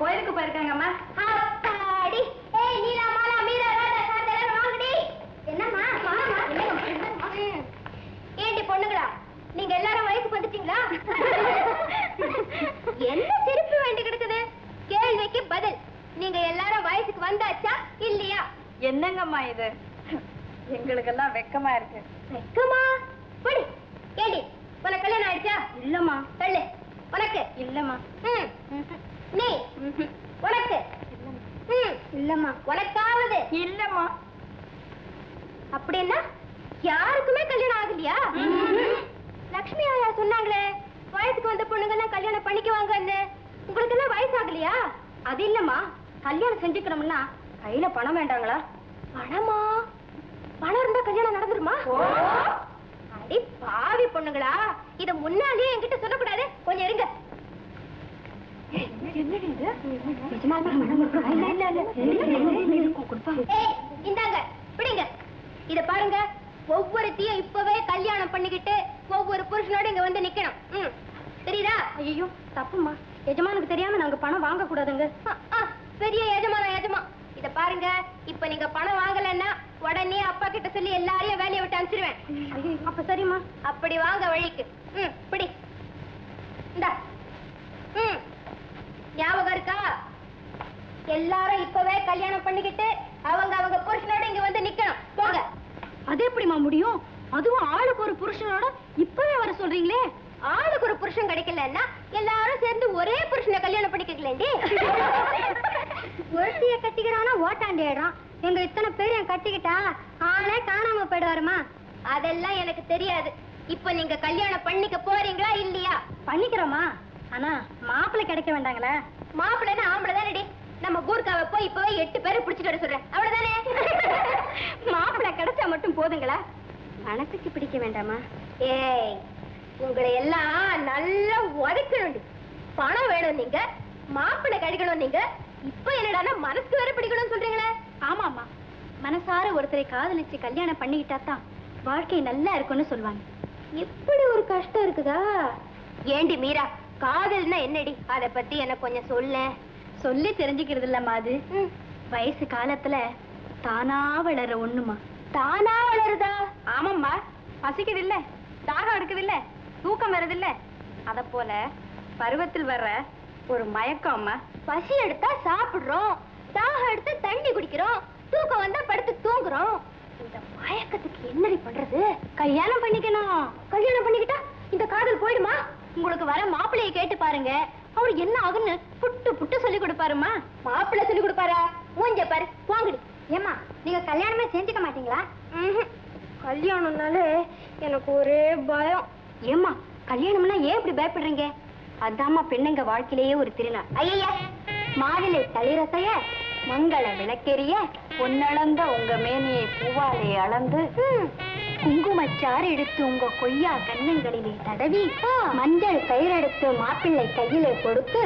கோயிலுக்கு போயிருக்காங்கம்மா. என்னம்மா? ஏண்டி பொண்ணுங்களா? நீங்க எல்லாரும் வயசுக்கு வந்துட்டீங்களா? என்ன சிரிப்பு வேண்டி கிடக்குது? கேள்விக்கு பதில். நீங்க எல்லாரும் வயசுக்கு வந்தாச்சா? என்னங்கம்மா இது? எங்களுக்கெல்லாம் வெக்கமா இருக்கு. வெக்கமா? படி கேடி உனக்கு கல்யாணம் ஆயிடுச்சா? இல்லம்மா. சொல்லு உனக்கு? இல்லம்மா. நீ? உனக்கு. இல்லம்மா. உனக்காவது? இல்லம்மா. அப்படின்னா யாருக்குமே கல்யாணம் ஆகலையா? லக்ஷ்மி ஆயா சொன்னாங்களே வயசுக்கு வந்த பொண்ணுங்கெல்லாம் கல்யாணம் பண்ணிக்குவாங்கன்னு. உங்களுக்கு எல்லாம் வயசு ஆகலையா அது இல்லம்மா. கல்யாணம் செஞ்சுக்கணும்னா கையில பணம் வேண்டாங்களா? பணமா? பணம் இருந்தா கல்யாணம் நடந்துருமா? அடி பாவி பொண்ணுங்களா இத முன்னாலேயே என்கிட்ட சொல்லக்கூடாது. கொஞ்சம் இருங்க. இந்தாங்க. பிடிங்க. இத பாருங்க. ஒவ்வொருத்தையும் இப்பவே கல்யாணம் பண்ணிக்கிட்டு ஒவ்வொரு புருஷனோட இங்க வந்து நிக்கணும். தெரியுதா? ஐயோ தப்புமா எஜமானுக்கு தெரியாம நாங்க பணம் வாங்க கூடாதுங்க பெரிய எஜமான எஜமா. இத பாருங்க. இப்ப நீங்க பணம் வாங்கலன்னா உடனே அப்பா கிட்ட சொல்லி எல்லாரையும் வேலையை விட்டு அனுப்பிச்சிருவேன். அப்ப சரிம்மா. அப்படி வாங்க வழிக்கு. ம் பிடி. இந்தா. ம். ஞாபகம் இருக்கா? எல்லாரும் இப்பவே கல்யாணம் பண்ணிக்கிட்டு அவங்க அவங்க புருஷனோட இங்க வந்து நிக்கணும். போங்க. அது எப்படிம்மா முடியும்? அதுவும் ஆளுக்கு ஒரு புருஷனோட இப்பவே வர சொல்றீங்களே. ஆளுக்கு ஒரு புருஷன் கிடைக்கலன்னா எல்லாரும் சேர்ந்து ஒரே புருஷனை கல்யாணம் பண்ணிக்கலேண்டி ஒருத்திய கட்டிக்கிறானா ஓட்டாண்டிடுறான் எங்க இத்தனை பேரையும் கட்டிக்கிட்டா ஆளே காணாம போயிடுவாருமா? அதெல்லாம் எனக்கு தெரியாது. இப்ப நீங்க கல்யாணம் பண்ணிக்க போறீங்களா இல்லையா? பண்ணிக்கிறோமா? ஆனா மாப்பிள்ளை கிடைக்க வேண்டாங்களே? மாப்பிள்ளைன்னா ஆம்பளை தானடி. நம்ம கூர்க்காவை போய் இப்பவே எட்டு பேரை பிடிச்சிட்டு வர சொல்றேன். அவ்வளவுதானே? மாப்பிள்ளை கிடைச்சா மட்டும் போதுங்களா? மனசுக்கு பிடிக்க வேண்டாமா? ஏய் உங்களை எல்லாம் நல்லா உதைக்கணும்டி பணம் வேணும் நீங்க மாப்பிள்ளை கிடைக்கணும் நீங்க இப்ப என்னடான்னா மனசு வேற பிடிக்கணும்னு சொல்றீங்களே? ஆமாமா மனசார ஒருத்தரை காதலிச்சு கல்யாணம் பண்ணிக்கிட்டா தான் வாழ்க்கை நல்லா இருக்கும்னு சொல்லுவாங்க இப்படி ஒரு கஷ்டம் இருக்குதா? ஏண்டி மீரா காதல்னா என்னடி? அத பத்தி எனக்கு கொஞ்சம் சொல்ல. சொல்லி தெரிஞ்சுக்கிறது இல்லம்மா அது வயசு காலத்துல தானா வளர ஒண்ணுமா தானா வளருதா? ஆமாம்மா. பசிக்குது இல்ல தாகம் எடுக்குது இல்ல தூக்கம் வருது இல்ல அத போல பருவத்தில் வர்ற ஒரு மயக்கம் அம்மா பசி எடுத்தா சாப்பிடுறோம். தாகம் எடுத்தா தண்ணி குடிக்கிறோம். தூக்கம் வந்தா படுத்து தூங்குறோம். இந்த மயக்கத்துக்கு என்னடி பண்றது? கல்யாணம் பண்ணிக்கணும். கல்யாணம் பண்ணிக்கிட்டா இந்த காதல் போயிடுமா? உங்களுக்கு வர மாப்பிள்ளைய கேட்டு பாருங்க. அவர் என்ன ஆகுன்னு புட்டு புட்டு சொல்லி கொடுப்பாருமா மாப்பிள்ளை சொல்லி கொடுப்பாரா? மூஞ்ச பாரு. வாங்கடி ஏமா நீங்க கல்யாணமே செஞ்சுக்க மாட்டீங்களா. கல்யாணம்னாலே எனக்கு ஒரே பயம். ஏமா கல்யாணம்னா ஏன் இப்படி பயப்படுறீங்க? அதாம்மா பெண்ணுங்க வாழ்க்கையிலேயே ஒரு திருநாள். ஐயா மாவிலை தளிரசைய மங்கள விளக்கெரிய பொன்னளந்த உங்க மேனியை பூவாலே அளந்து குங்குமச்சாறு எடுத்து உங்க கொய்யா கன்னங்களிலே தடவி மஞ்சள் கயிறெடுத்து மாப்பிள்ளை கையிலே கொடுத்து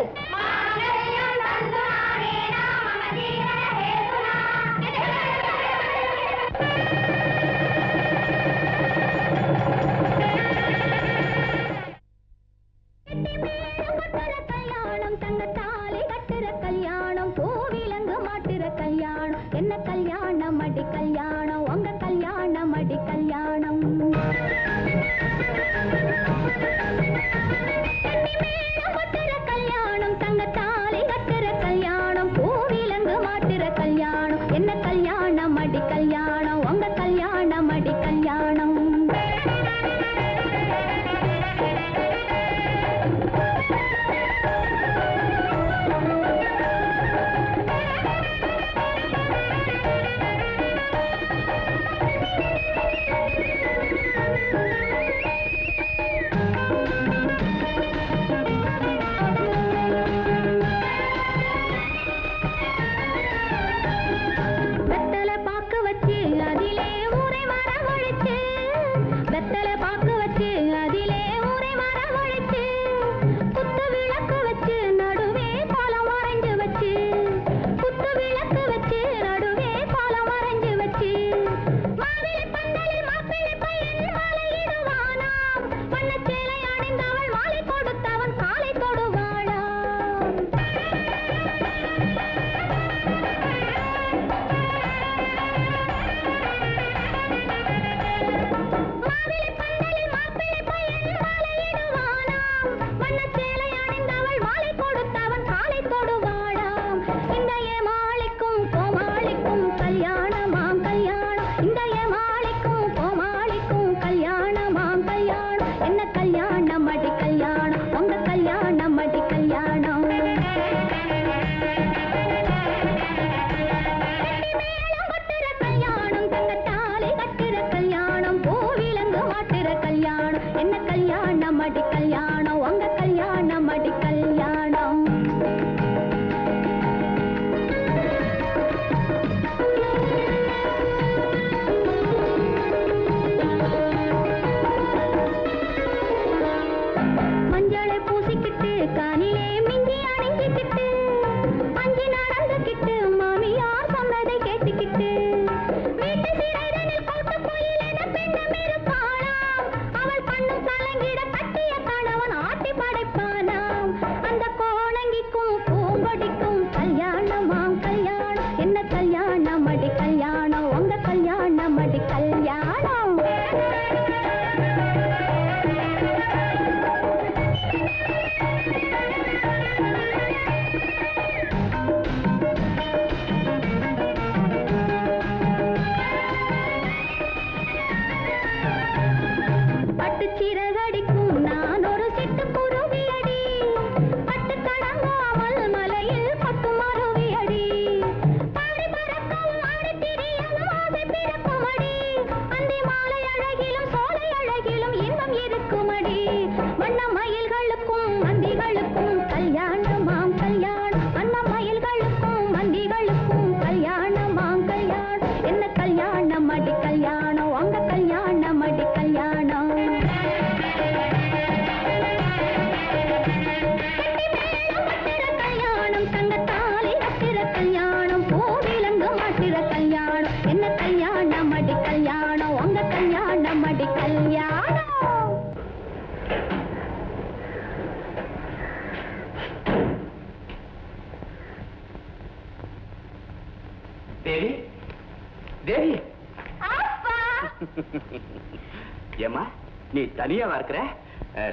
நீ தனியாவா இருக்கிற.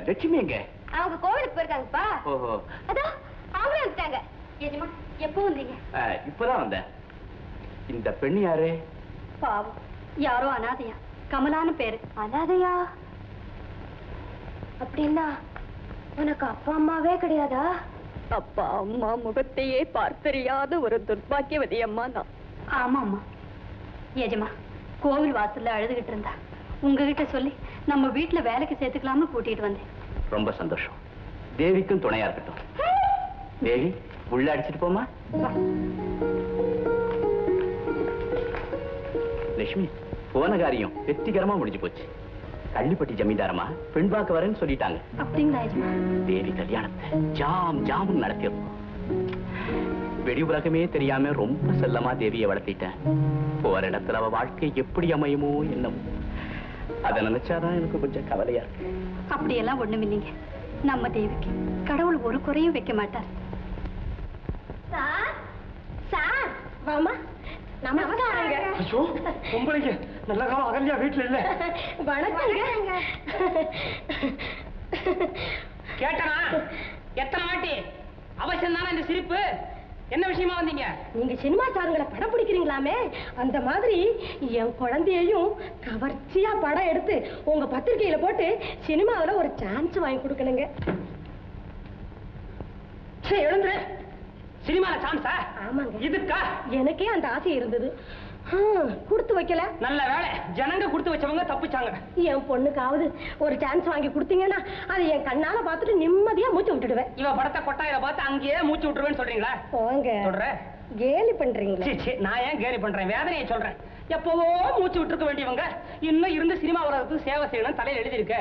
லட்சுமி எங்க? அவங்க கோவிலுக்கு போயிருக்காங்கப்பா. ஓஹோ. அதோ அவங்களே வந்துட்டாங்க. எஜமா எப்போ வந்தீங்க? இப்பதான் வந்தேன். இந்த பெண் யாரு? பாவம். யாரோ அனாதையா. கமலான்னு பேரு. அனாதையா? அப்படின்னா உனக்கு அப்பா அம்மாவே கிடையாதா? அப்பா அம்மா முகத்தையே பார்த்தறியாத ஒரு துர்பாக்கியவதி அம்மா தான் ஆமாம்மா. ஏஜமா கோவில் வாசல்ல அழுதுகிட்டு இருந்தா. உங்ககிட்ட சொல்லி நம்ம வீட்டுல வேலைக்கு சேர்த்துக்கலாம்னு கூட்டிட்டு வந்தேன். ரொம்ப சந்தோஷம். தேவிக்கும் துணையா இருக்கட்டும். தேவி உள்ள அடிச்சிட்டு போமா லட்சுமி போன காரியம் வெற்றிகரமா முடிஞ்சு போச்சு. கள்ளிப்பட்டி ஜமீன்தாரமா பெண் பார்க்க வரேன்னு சொல்லிட்டாங்க. தேவி கல்யாணத்தை ஜாம் ஜாமுன்னு நடத்திருக்கோம் வெடி உலகமே தெரியாம ரொம்ப செல்லமா தேவியை வளர்த்திட்டேன். போற இடத்துல அவ வாழ்க்கை எப்படி அமையுமோ என்னமோ. அதை நினைச்சாதான் எனக்கு கொஞ்சம் கவலையா இருக்கு. அப்படியெல்லாம் ஒண்ணும் இல்லைங்க. நம்ம தேவிக்கு கடவுள் ஒரு குறையும் வைக்க மாட்டார். சார் சார் வாமா. நமஸ்காரங்க. ஐயோ பொம்பளைங்க. நல்ல காலம் அகல்யா வீட்டுல இல்ல. வணக்கங்க. கேட்டனா? எத்தனை வாட்டி? அவசியம் தானே இந்த சிரிப்பு? என்ன விஷயமா வந்தீங்க? நீங்க சினிமா ஸ்டாருங்களை படம் பிடிக்கிறீங்களாமே? அந்த மாதிரி என் குழந்தையையும் கவர்ச்சியா படம் எடுத்து உங்க பத்திரிக்கையில போட்டு சினிமாவுல ஒரு சான்ஸ் வாங்கி கொடுக்கணுங்க. எழுந்துரு. சினிமால சான்ஸா ஆமாங்க. இதுக்கா? எனக்கே அந்த ஆசை இருந்தது. கொடுத்து வைக்கல. நல்ல வேலை ஜனங்க கொடுத்து வச்சவங்க தப்பிச்சாங்க. என் பொண்ணுக்காவது ஒரு சான்ஸ் வாங்கி கொடுத்தீங்கன்னா அதை என் கண்ணால பார்த்துட்டு நிம்மதியா மூச்சு விட்டுடுவேன். இவ படத்தை கொட்டாயில பார்த்து அங்கேயே மூச்சு விட்டுருவேன்னு சொல்றீங்களா? போங்க. சொல்ற. கேலி பண்றீங்களா? நான் ஏன் கேலி பண்றேன்? வேதனையை சொல்றேன். எப்பவோ மூச்சு விட்டுருக்க வேண்டியவங்க இன்னும் இருந்து சினிமா உலகத்துக்கு சேவை செய்யணும் தலையில எழுதியிருக்க.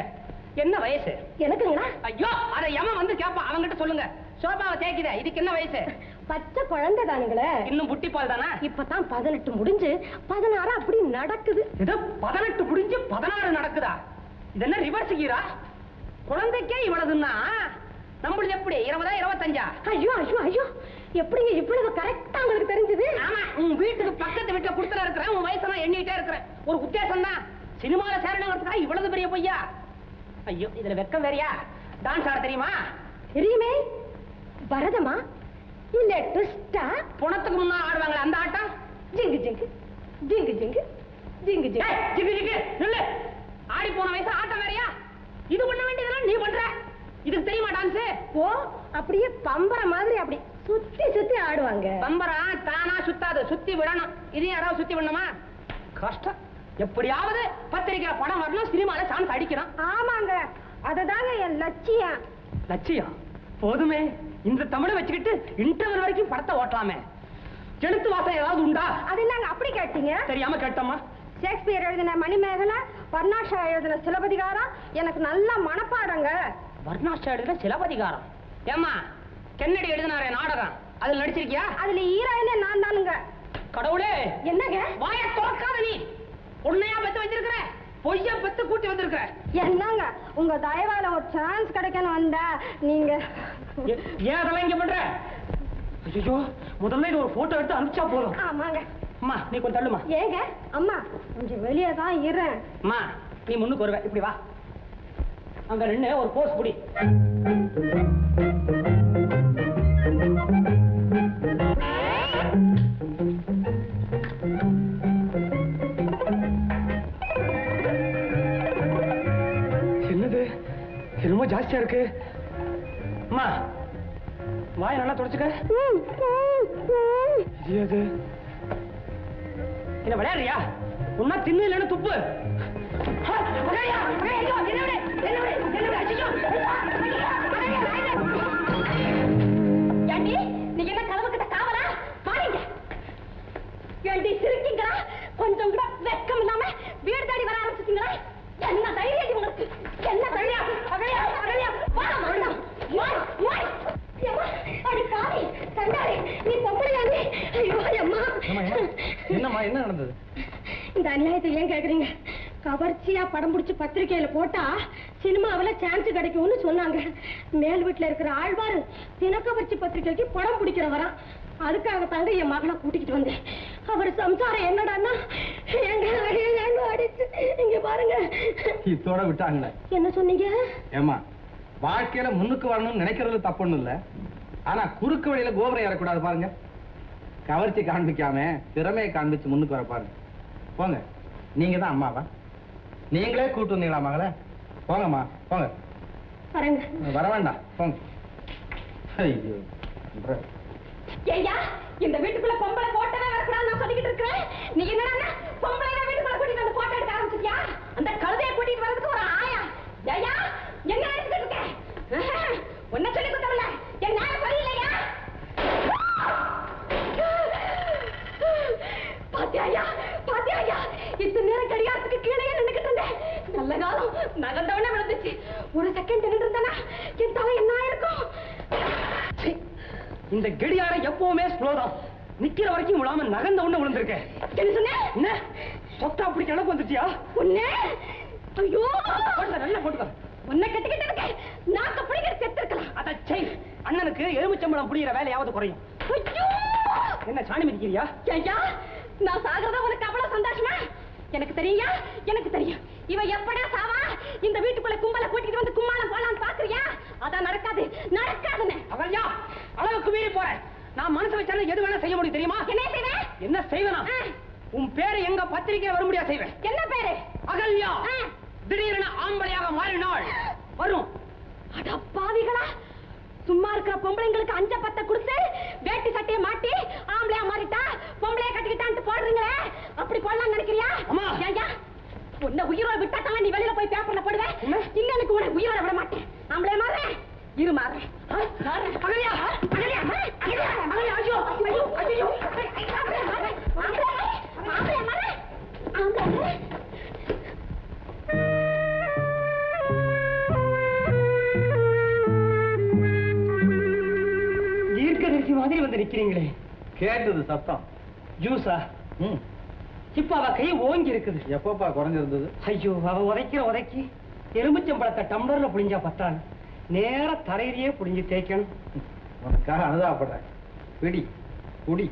என்ன வயசு? எனக்குங்களா? ஐயோ அத எவன் வந்து கேப்பான் அவன்கிட்ட சொல்லுங்க. சோபாவை தேய்க்குதே இதுக்கு என்ன வயசு? பச்சை குழந்தை தானுங்களே. இன்னும் புட்டி பால் தானா? இப்பதான் பதினெட்டு முடிஞ்சு பதினாறு அப்படி நடக்குது. இது பதினெட்டு முடிஞ்சு பதினாறு நடக்குதா? இது என்ன ரிவர்ஸ் கீரா குழந்தைக்கே இவ்வளவுன்னா? நம்மளுது எப்படி? இருபதா இருபத்தஞ்சா? ஐயோ ஐயோ ஐயோ. எப்படிங்க இவ்வளவு கரெக்டா உங்களுக்கு தெரிஞ்சது? ஆமா உன் வீட்டுக்கு பக்கத்து வீட்டுல குடுத்துற இருக்கிறேன் உன் வயசை நான் எண்ணிட்டே இருக்கிறேன். ஒரு உத்தேசம் தான். சினிமால சேரணுங்கிறதுக்காக இவ்வளவு பெரிய பொய்யா? ஐயோ இதுல வெக்கம் வேறயா? டான்ஸ் ஆட தெரியுமா? தெரியுமே. பரதமா? இல்ல ட்விஸ்டா புணத்துக்கு முன்னா ஆடுவாங்களே அந்த ஆட்டம்? ஜிங்கு ஜிங்கு. ஜிங்கு ஜிங்கு. ஜிங்கு ஜிங்கு. ஜிகு ஜிகு நில்லு. ஆடி போன வயசு ஆட்டம் வேறயா? இது பண்ண வேண்டியதெல்லாம் நீ பண்ற. இதுக்கு தெரியுமா டான்ஸ் ஓ அப்படியே பம்பர மாதிரி அப்படி சுத்தி சுத்தி ஆடுவாங்க. பம்பரம் தானா சுத்தாது. சுத்தி விடணும். இது யாராவது சுத்தி விடணுமா? கஷ்டம். எப்படியாவது பத்திரிக்கையில படம் வரணும் சினிமால சான்ஸ் அடிக்கிறான் ஆமாங்க. அதுதாங்க என் லட்சியம். லட்சியம்? போதுமே. இந்த தமிழை வச்சுக்கிட்டு இன்டர்வல் வரைக்கும் படத்தை ஓட்டலாமே. எழுத்து வாசம் ஏதாவது உண்டா? அது என்னங்க அப்படி கேட்டீங்க? தெரியாம கேட்டோமா ஷேக்ஸ்பியர் எழுதின மணிமேகலை வர்ணாஷா எழுதின சிலப்பதிகாரம் எனக்கு நல்ல மனப்பாடங்க. வர்ணாஷா எழுதின சிலப்பதிகாரம். ஏம்மா கென்னடி எழுதினாரே நாடகம். அதுல நடிச்சிருக்கியா? அதுல ஹீரோயினே நான் தானுங்க கடவுளே என்னங்க? வாய திறக்காத நீ. உன்னையா பெத்து வச்சிருக்கிற பொய்யா பெத்து கூட்டி வந்திருக்கிற என்னங்க உங்க தயவால ஒரு சான்ஸ் கிடைக்கணும் வந்தா நீங்க? ஏன் அதெல்லாம் இங்க பண்ற? ஐயோ முதல்ல இது ஒரு போட்டோ எடுத்து அனுப்பிச்சா போதும். ஆமாங்க. அம்மா நீ கொஞ்சம் தள்ளுமா? ஏங்க அம்மா கொஞ்சம் வெளியே தான் இருறேன். அம்மா நீ முன்னுக்கு வருவ இப்படி வா. அங்க நின்னு ஒரு போஸ் புடி. ரொம்ப இருக்கு. அம்மா வாய நல்லா தொடச்சுக்க. இது என்ன விளையாடுறியா? உன்னா தின்னு இல்லைன்னு துப்பு. ஏண்டி என்ன கிட்ட கொஞ்சம் கூட வெக்கம் இல்லாம வீடு தேடி வர ஆரம்பிச்சிட்டீங்களா? என்ன தைரியம் உங்களுக்கு? என்ன அகலையா அகலையா வா அடி நீ பொம்பளையா நீ ஐயோ அம்மா என்னம்மா என்ன? நடந்தது? இந்த அநியாயத்தை ஏன் கேக்குறீங்க? கவர்ச்சியா படம் பிடிச்சு பத்திரிக்கையில போட்டா சினிமாவுல சான்ஸ் கிடைக்கும்னு சொன்னாங்க. மேல் வீட்டுல இருக்கிற ஆழ்வார் தினக்கவர்ச்சி பத்திரிக்கைக்கு படம் பிடிக்கிறவராம் அதுக்காக தாங்க என் மகளை கூட்டிக்கிட்டு வந்தேன். அவர் சம்சாரம் என்னடான்னா இத்தோட விட்டாங்களே. என்ன சொன்னீங்க? ஏமா வாழ்க்கையில முன்னுக்கு வரணும்னு நினைக்கிறது தப்புன்னு இல்ல. ஆனா குறுக்கு வழியில கோபுரம் ஏறக்கூடாது பாருங்க. கவர்ச்சி காண்பிக்காம திறமையை காண்பிச்சு முன்னுக்கு வர பாருங்க. போங்க. நீங்க தான் அம்மாவா? நீங்களே கூட்டு வந்தீங்களா மகளே? போங்கம்மா போங்க. வர வேண்டாம் போங்க. ஐயா இந்த வீட்டுக்குள்ள பொம்பளை போட்டவே வரக்கூடாது நான் சொல்லிக்கிட்டு இருக்கிறேன். நீ என்னடா பொம்பளை வீட்டுக்குள்ள கூட்டிட்டு வந்து போட்டோ எடுக்க ஆரம்பிச்சிட்டியா? அந்த கழுதையை கூட்டிட்டு வரதுக்கு ஒரு ஆயா ஐயா என்ன நினைச்சிட்டு இருக்க உன்ன சொல்லி கொடுத்தவல என் நேரம் சரியில்லையா பாத்தியாயா பாத்தியாயா இத்தனை நேரம் கடிகாரத்துக்கு கீழே நின்னுக்கிட்டு இருந்தேன் நல்ல காலம் நகர்ந்தவனே விழுந்துச்சு ஒரு செகண்ட் நின்று இருந்தானா என் தலை என்ன ஆயிருக்கும் சீ, இந்த கடியாரம் எப்பவுமே ஸ்லோ தான் நிக்கிற வரைக்கும் விழாம நகர்ந்த ஒண்ணு விழுந்திருக்கேன் என்ன சொன்ன என்ன அப்படி கிழக்கு வந்துட்டியா? உன்னை? ஐயோ! நல்லா போட்டுக்க. உன்னை கட்டிக்கிட்டு நாக்க பிடிக்கிற செத்து இருக்கலாம் அத செய் அண்ணனுக்கு எலுமிச்சம்பழம் புளியிற வேலையாவது குறையும். என்ன சாணி மிதிக்கிறியா? ஐயா நான் சாகிறதா உனக்கு அவ்வளவு சந்தோஷமா? எனக்கு தெரியா எனக்கு தெரியும். இவ எப்படா சாவா? இந்த வீட்டுக்குள்ள கும்பல கூட்டிட்டு வந்து கும்மாளம் போலான்னு பாக்குறியா? அதான் நடக்காது. நடக்காதுன்னு. அகல்யா அளவுக்கு மீறி போற நான் மனசு வச்சாலும் எது வேணா செய்ய முடியும் தெரியுமா? என்ன செய்வேன் என்ன செய்வேனா. உன் பேரு எங்க பத்திரிக்கையில வரும்படியா செய்வேன் என்ன பேரு அகல்யா. திடீரென ஆம்பளையாக மாறினாள் வரும் அட பாவிகளா சும்மா இருக்கிற பொம்பளைங்களுக்கு அஞ்ச பத்த கொடுத்து வேட்டி சட்டையை மாட்டி ஆம்பளையா மாறிட்டா பொம்பளைய கட்டிக்கிட்டான்ட்டு போடுறீங்களே அப்படி போடலாம் நினைக்கிறியா அம்மா. ஏய்யா உன்னை உயிரோட விட்டா தான் நீ வெளியில போய் பேப்பர்ல போடுவேன்? இல்ல எனக்கு உன்னை உயிரோட விட மாட்டேன் ஆம்பளைய மாறேன் இரு மாறேன். அகல்யா அகலியா, அகலியா, அகலியா, ஐயோ, ஐயோ, ஐயோ. மாதிரி வந்து நிக்கிறீங்களே. கேட்டது சத்தம். ஜூஸா? இப்ப அவ கை ஓங்கி இருக்குது. எப்பப்பா குறைஞ்சிருந்தது? ஐயோ அவ உதைக்கிற உதைக்கி. எலுமிச்சம்பழத்தை டம்ளர்ல புளிஞ்சா பத்தாது. நேரா தலையிலேயே புளிஞ்சு தேய்க்கணும். உனக்காக அனுதாபப்படுறேன். பிடி குடி.